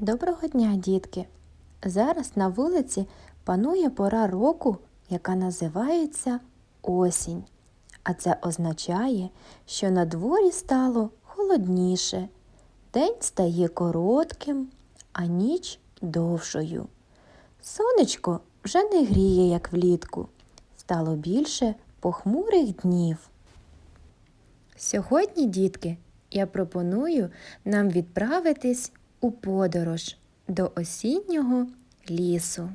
Доброго дня, дітки! Зараз на вулиці панує пора року, яка називається осінь. А це означає, що на дворі стало холодніше, день стає коротким, а ніч довшою. Сонечко вже не гріє, як влітку, стало більше похмурих днів. Сьогодні, дітки, я пропоную нам відправитись у подорож до осіннього лісу.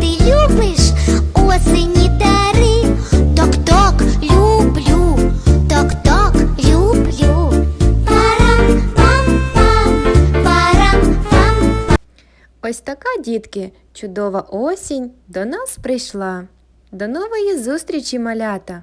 Ти любиш осені дари? Ток-ток, люблю, ток-ток, люблю. Парам-пам-пам, парам-пам. Ось така, дітки, чудова осінь до нас прийшла. До нової зустрічі, малята!